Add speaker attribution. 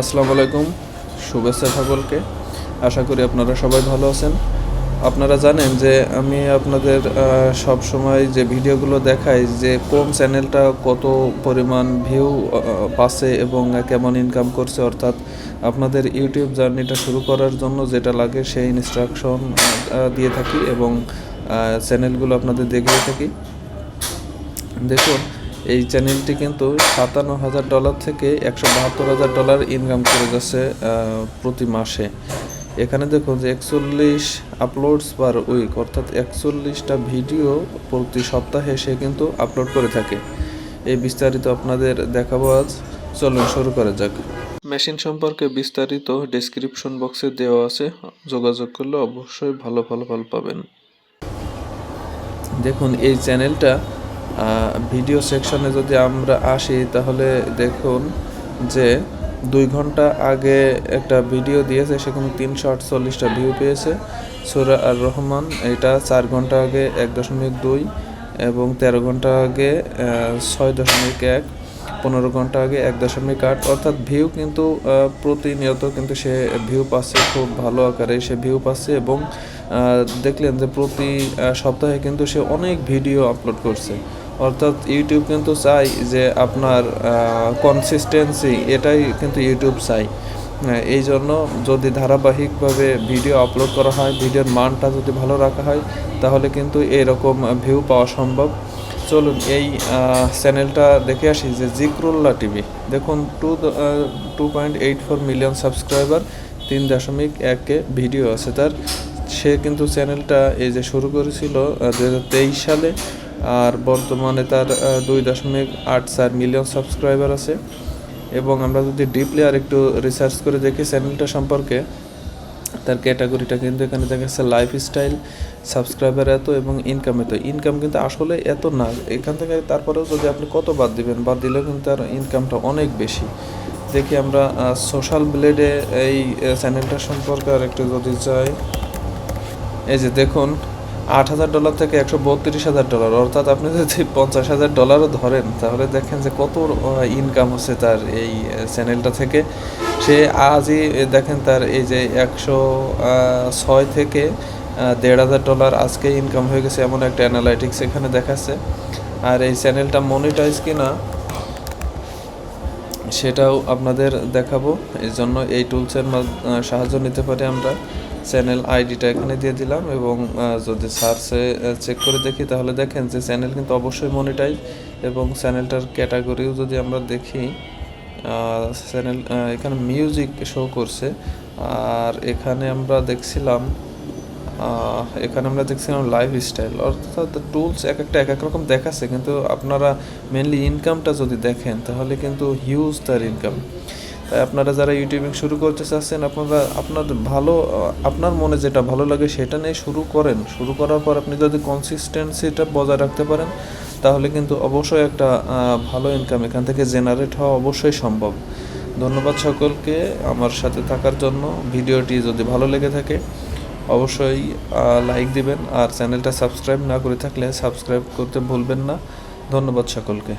Speaker 1: আসসালামু আলাইকুম। শুভেচ্ছা সকলকে। আশা করি আপনারা সবাই ভালো আছেন। আপনারা জানেন যে আমি আপনাদের সব সময় যে ভিডিওগুলো দেখাই যে কোন চ্যানেলটা কত পরিমাণ ভিউ পাচ্ছে এবং কেমন ইনকাম করছে, অর্থাৎ আপনাদের ইউটিউব জার্নিটা শুরু করার জন্য যেটা লাগে সেই ইনস্ট্রাকশন দিয়ে থাকি এবং চ্যানেলগুলো আপনাদের দেখিয়ে থাকি। দেখুন এই চ্যানেলটি কিন্তু সাতান্ন হাজার ডলার থেকে একশো বাহাত্তর হাজার ডলার ইনকাম করে যাচ্ছে প্রতি মাসে। এখানে দেখুন যে একচল্লিশ আপলোডস পার উইক অর্থাৎ একচল্লিশটা ভিডিও প্রতি সপ্তাহে সে কিন্তু আপলোড করে থাকে। এই বিস্তারিত আপনাদের দেখাবো আজ। চলুন শুরু করা যাক। মেশিন সম্পর্কে বিস্তারিত ডেসক্রিপশন বক্সে দেওয়া আছে। যোগাযোগ করলে অবশ্যই ভালো ফলাফল পাবেন। দেখুন, এই চ্যানেলটা ভিডিও সেকশনে যদি আমরা আসি, তাহলে দেখুন যে দুই ঘণ্টা আগে একটা ভিডিও দিয়েছে, সেখানে তিনশো আটচল্লিশটা ভিউ পেয়েছে। সুরা আর রহমান এটা চার ঘণ্টা আগে এক দশমিক দুই এবং তেরো ঘণ্টা আগে ছয় দশমিক এক, পনেরো ঘণ্টা আগে এক দশমিক আট। অর্থাৎ ভিউ কিন্তু প্রতিনিয়ত কিন্তু সে ভিউ পাচ্ছে খুব ভালো আকারে, সে ভিউ পাচ্ছে এবং দেখলেন যে প্রতি সপ্তাহে কিন্তু সে অনেক ভিডিও আপলোড করছে। অর্থাৎ ইউটিউব কিন্তু চাই যে আপনার কনসিস্টেন্সি এটাই কিন্তু ইউটিউব চাই। এই জন্য যদি ধারাবাহিকভাবে ভিডিও আপলোড করা হয় ভিডিওর মানটা যদি ভালো রাখা হয়, তাহলে কিন্তু এরকম ভিউ পাওয়া সম্ভব। চলুন এই চ্যানেলটা দেখে আসি যে জিক্রুল্লাহ টিভি দেখুন two two point eight four million subscriber তিন দশমিক একে ভিডিও আছে তার। সে কিন্তু চ্যানেলটা এই যে শুরু করেছিল দু হাজার তেইশ সালে। আর বর্তমানে তার দুই দশমিক আট চার মিলিয়ন সাবস্ক্রাইবার আছে। এবং আমরা যদি ডিপলি আর একটু রিসার্চ করে দেখি চ্যানেলটা সম্পর্কে, তার ক্যাটাগরিটা কিন্তু এখানে দেখা যাচ্ছে লাইফস্টাইল সাবস্ক্রাইবার এত এবং ইনকাম এত। ইনকাম কিন্তু আসলে এত না। এখান থেকে তারপরেও যদি আপনি কত বাদ দিবেন, বাদ দিলেও কিন্তু তার ইনকামটা অনেক বেশি। দেখি আমরা সোশ্যাল ব্লেডে এই চ্যানেলটা সম্পর্কে আর একটু যদি চাই এই যে দেখুন আট হাজার ডলার থেকে একশো বত্রিশ হাজার ডলার। অর্থাৎ আপনি যদি পঞ্চাশ হাজার ডলারও ধরেন, তাহলে দেখেন যে কত ইনকাম হচ্ছে তার এই চ্যানেলটা থেকে। সে আজই দেখেন তার এই যে একশো ছয় থেকে দেড় হাজার ডলার আজকে ইনকাম হয়ে গেছে এমন একটা অ্যানালাইটিক্স এখানে দেখাচ্ছে। আর এই চ্যানেলটা মনিটাইজ কিনা, সেটাও আপনাদের দেখাবো। এই জন্য এই টুলসের সাহায্য নিতে পারি আমরা। চ্যানেল আইডিটা এখানে দিয়ে দিলাম এবং যদি সার্চে চেক করে দেখি, তাহলে দেখেন যে চ্যানেল কিন্তু অবশ্যই মনিটাইজ এবং চ্যানেলটার ক্যাটাগরিও যদি আমরা দেখি চ্যানেল এখানে মিউজিক শো করছে। আর এখানে আমরা দেখছিলাম এখানে আমরা দেখছিলাম লাইফ স্টাইল অর্থাৎ টুলস এক একটা, এক এক রকম দেখাচ্ছে। কিন্তু আপনারা মেনলি ইনকামটা যদি দেখেন, তাহলে কিন্তু হিউজ তার ইনকাম তাই আপনারা যারা ইউটিউবিং শুরু করতে চাচ্ছেন, আপনারা আপনার ভালো আপনার মনে যেটা ভালো লাগে সেটা নিয়ে শুরু করেন। শুরু করার পর আপনি যদি কনসিস্টেন্সিটা বজায় রাখতে পারেন, তাহলে কিন্তু অবশ্যই একটা ভালো ইনকাম এখান থেকে জেনারেট হওয়া অবশ্যই সম্ভব। ধন্যবাদ সকলকে আমার সাথে থাকার জন্য। ভিডিওটি যদি ভালো লেগে থাকে, অবশ্যই লাইক দিবেন। আর চ্যানেলটা সাবস্ক্রাইব না করে থাকলে সাবস্ক্রাইব করতে ভুলবেন না। ধন্যবাদ সকলকে।